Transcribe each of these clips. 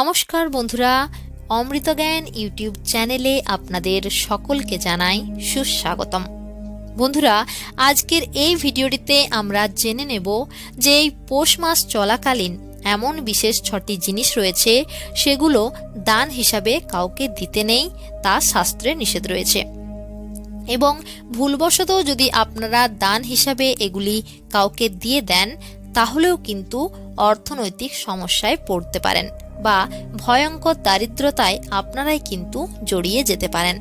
নমস্কার বন্ধুরা, অমৃত জ্ঞান ইউটিউব চ্যানেলে আপনাদের সকলকে জানাই সুস্বাগতম। বন্ধুরা, আজকের এই ভিডিওটিতে আমরা জেনে নেব যে এই পৌষ মাস চলাকালীন এমন বিশেষ ছটি জিনিস রয়েছে, সেগুলো দান হিসাবে কাউকে দিতে নেই, তা শাস্ত্রে নিষেধ রয়েছে। এবং ভুলবশত যদি আপনারা দান হিসাবে এগুলি কাউকে দিয়ে দেন, তাহলেও কিন্তু অর্থনৈতিক সমস্যায় পড়তে পারেন। বা ভয়ঙ্কর দারিদ্রতায় আপনারাই কিন্তু জড়িয়ে যেতে পারেন।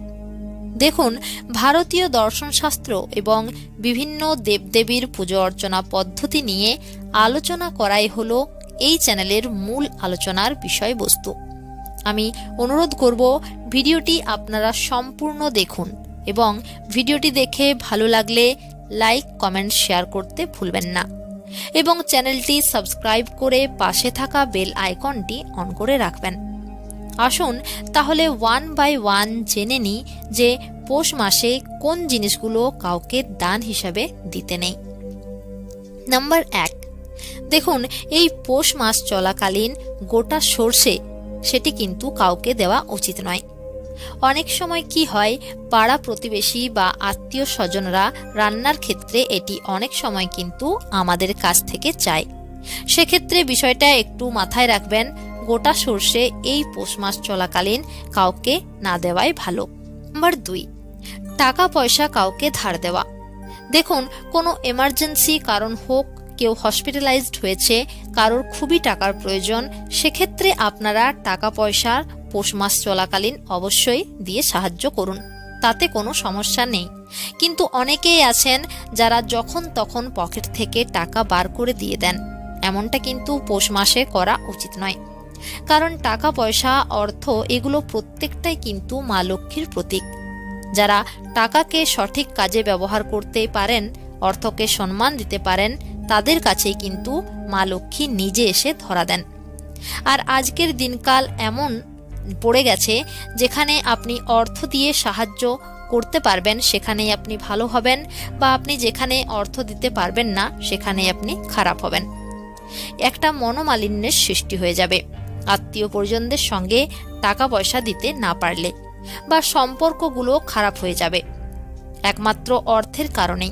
দেখুন, ভারতীয় দর্শনশাস্ত্র এবং বিভিন্ন দেবদেবীর পুজো অর্চনা পদ্ধতি নিয়ে আলোচনা করাই হলো এই চ্যানেলের মূল আলোচনার বিষয়বস্তু। আমি অনুরোধ করব, ভিডিওটি আপনারা সম্পূর্ণ দেখুন এবং ভিডিওটি দেখে ভালো লাগলে লাইক, কমেন্ট, শেয়ার করতে ভুলবেন না। এবং চ্যানেলটি সাবস্ক্রাইব করে পাশে থাকা বেল আইকনটি অন করে রাখবেন। আসুন তাহলে ওয়ান বাই ওয়ান জেনে নিই যে পৌষ মাসে কোন জিনিসগুলো কাউকে দান হিসাবে দিতে নেই। নাম্বার এক, দেখুন এই পৌষ মাস চলাকালীন গোটা সর্ষে, সেটি কিন্তু কাউকে দেওয়া উচিত নয়। অনেক সময় কি হয়, পাড়া প্রতিবেশী বা আত্মীয় স্বজনরা রান্নার ক্ষেত্রে এটি অনেক সময় কিন্তু আমাদের কাছ থেকে চায়। সেক্ষেত্রে বিষয়টা একটু মাথায় রাখবেন, গোটা সর্ষে এই পৌষ মাস চলাকালীন কাউকে না দেওয়াই ভালো। নাম্বার দুই, টাকা পয়সা কাউকে ধার দেওয়া। দেখুন, কোনো এমার্জেন্সি কারণ হোক, কেউ হসপিটালাইজড হয়েছে, কারোর খুবই টাকার প্রয়োজন, সেক্ষেত্রে আপনারা টাকা পয়সার পৌষ মাস চলাকালীন অবশ্যই দিয়ে সাহায্য করুন, তাতে কোনো সমস্যা নেই। কিন্তু অনেকেই আছেন যারা যখন তখন পকেট থেকে টাকা বার করে দিয়ে দেন। এমনটা কিন্তু পৌষ মাসে করা উচিত নয়। কারণ টাকা, পয়সা, অর্থ এগুলো প্রত্যেকটাই কিন্তু মা লক্ষ্মীর প্রতীক। যারা টাকাকে সঠিক কাজে ব্যবহার করতে পারেন, অর্থকে সম্মান দিতে পারেন, তাদের কাছেই কিন্তু মা লক্ষ্মী নিজে এসে ধরা দেন। আর আজকের দিনকাল এমন পড়ে গেছে, যেখানে আপনি অর্থ দিয়ে সাহায্য করতে পারবেন, সেখানেই আপনি ভালো হবেন, বা আপনি যেখানে অর্থ দিতে পারবেন না, সেখানেই আপনি খারাপ হবেন। একটা মনোমালিন্যের সৃষ্টি হয়ে যাবে। আত্মীয় পরিজনদের সঙ্গে টাকা পয়সা দিতে না পারলে বা সম্পর্কগুলো খারাপ হয়ে যাবে। একমাত্র অর্থের কারণেই।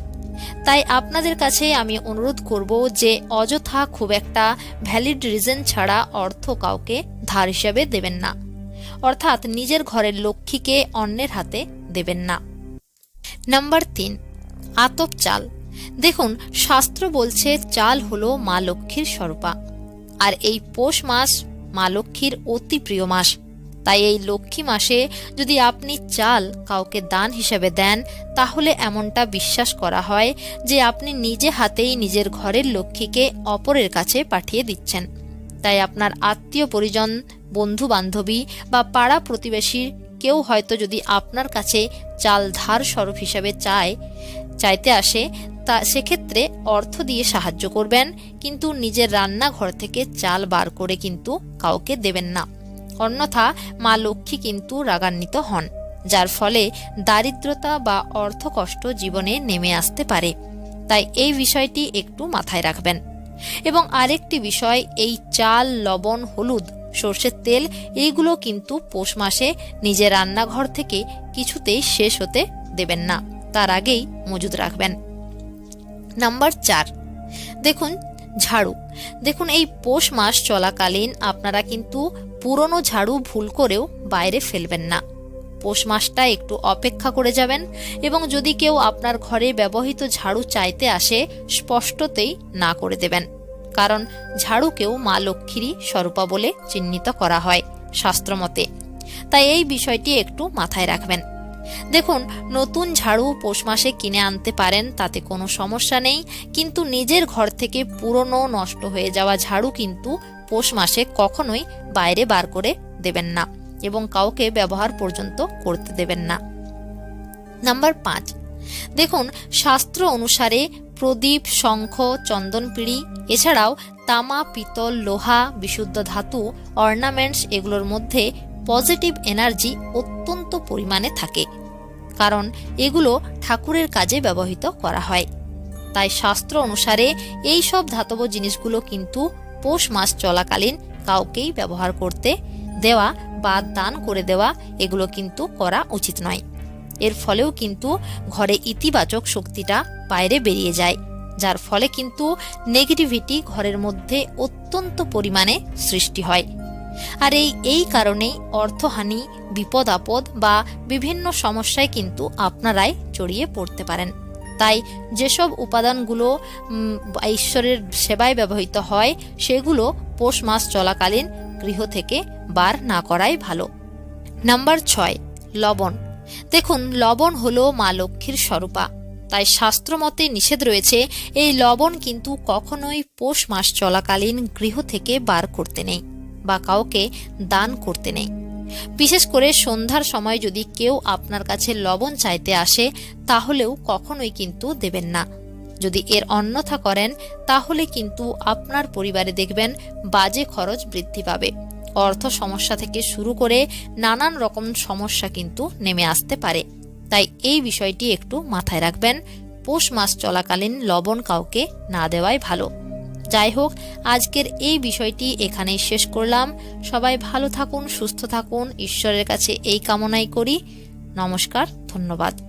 তাই আপনাদের কাছে আমি অনুরোধ করব যে অযথা খুব একটা ভ্যালিড রিজন ছাড়া অর্থ কাউকে ধার হিসাবে দেবেন না। অর্থাৎ নিজের ঘরের লক্ষ্মীকে অন্যের হাতে দেবেন না। নাম্বার তিন, আতপ চাল। দেখুন, শাস্ত্র বলছে চাল হলো মা লক্ষ্মীর স্বরূপা। আর এই পৌষ মাস মা লক্ষ্মীর অতি প্রিয় মাস। তাই এই লক্ষ্মী মাসে যদি আপনি চাল কাউকে দান হিসেবে দেন, তাহলে এমনটা বিশ্বাস করা হয় যে আপনি নিজে হাতেই নিজের ঘরের লক্ষ্মীকে অপরের কাছে পাঠিয়ে দিচ্ছেন। তাই আপনার আত্মীয় পরিজন বন্ধু বান্ধবী বা পাড়া প্রতিবেশীর কেউ হয়তো যদি আপনার কাছে চাল ধার স্বরূপ হিসাবে চায়, চাইতে আসে, তা সেক্ষেত্রে অর্থ দিয়ে সাহায্য করবেন, কিন্তু নিজের রান্নাঘর থেকে চাল বার করে কিন্তু কাউকে দেবেন না। অন্যথা মা লক্ষ্মী কিন্তু রাগান্বিত হন, যার ফলে দারিদ্রতা বা অর্থকষ্ট জীবনে নেমে আসতে পারে। তাই এই বিষয়টি একটু মাথায় রাখবেন। এবং আরেকটি বিষয়, এই চাল, লবণ, হলুদ সর্ষের তেল, এইগুলো কিন্তু পৌষ মাসে নিজের রান্নাঘর থেকে কিছুতেই শেষ হতে দেবেন না। তার আগেই মজুদ রাখবেন। নাম্বার চার। দেখুন, ঝাড়ু। দেখুন, এই পৌষ মাস চলাকালীন আপনারা কিন্তু পুরনো ঝাড়ু ভুল করেও বাইরে ফেলবেন না। পৌষ মাসটা একটু অপেক্ষা করে যাবেন এবং যদি কেউ আপনার ঘরে ব্যবহৃত ঝাড়ু চাইতে আসে, স্পষ্টতেই না করে দেবেন। কারণ ঝাড়ুকেও মা লক্ষ্মীরই স্বরূপা বলে চিহ্নিত করা হয় শাস্ত্রমতে। তাই এই বিষয়টি একটু মাথায় রাখবেন। দেখুন, নতুন ঝাড়ু পৌষ মাসে কিনে আনতে পারেন, তাতে কোনো সমস্যা নেই, কিন্তু নিজের ঘর থেকে পুরনো নষ্ট হয়ে যাওয়া ঝাড়ু কিন্তু পৌষ মাসে কখনোই বাইরে বার করে দেবেন না এবং কাউকে ব্যবহার পর্যন্ত করতে দেবেন না। নাম্বার পাঁচ। দেখুন, শাস্ত্র অনুসারে প্রদীপ, শঙ্খ, চন্দনপিড়ি, এছাড়াও তামা, পিতল, লোহা, বিশুদ্ধ ধাতু, অর্নামেন্টস এগুলোর মধ্যে পজিটিভ এনার্জি অত্যন্ত পরিমাণে থাকে। কারণ এগুলো ঠাকুরের কাজে ব্যবহৃত করা হয়। তাই শাস্ত্র অনুসারে এই সব ধাতব জিনিসগুলো কিন্তু পৌষ মাস চলাকালীন কাউকেই ব্যবহার করতে দেওয়া বা দান করে দেওয়া এগুলো কিন্তু করা উচিত নয়। এর ফলেও কিন্তু ঘরে ইতিবাচক শক্তিটা বাইরে বেরিয়ে যায়, যার ফলে কিন্তু নেগেটিভিটি ঘরের মধ্যে অত্যন্ত পরিমাণে সৃষ্টি হয়। আর এই এই কারণেই অর্থহানি বিপদ আপদ বা বিভিন্ন সমস্যায় কিন্তু আপনারাই জড়িয়ে পড়তে পারেন। তাই যেসব উপাদানগুলো ঈশ্বরের সেবায় ব্যবহৃত হয়, সেগুলো পৌষ মাস চলাকালীন গৃহ থেকে বার না করাই ভালো। নাম্বার ছয়, লবণ। দেখুন, লবণ হলো মা লক্ষ্মীর স্বরূপা। তাই শাস্ত্রমতে নিষেধ রয়েছে, এই লবণ কিন্তু কখনোই পৌষ মাস চলাকালীন গৃহ থেকে বার করতে নেই বা কাউকে দান করতে নেই। বিশেষ করে সন্ধ্যার সময় যদি কেউ আপনার কাছে লবণ চাইতে আসে, তাহলেও কখনোই কিন্তু দেবেন না। যদি এর অন্যথা করেন, তাহলে কিন্তু আপনার পরিবারে দেখবেন বাজে খরচ বৃদ্ধি পাবে। অর্থ সমস্যা থেকে শুরু করে নানান রকম সমস্যা কিন্তু নেমে আসতে পারে। তাই এই বিষয়টি একটু মাথায় রাখবেন। পৌষ মাস চলাকালীন লবণ কাউকে না দেওয়াই ভালো। যাই হোক, আজকের এই বিষয়টি এখানেই শেষ করলাম। সবাই ভালো থাকুন, সুস্থ থাকুন। ঈশ্বরের কাছে এই কামনাই করি। নমস্কার, ধন্যবাদ।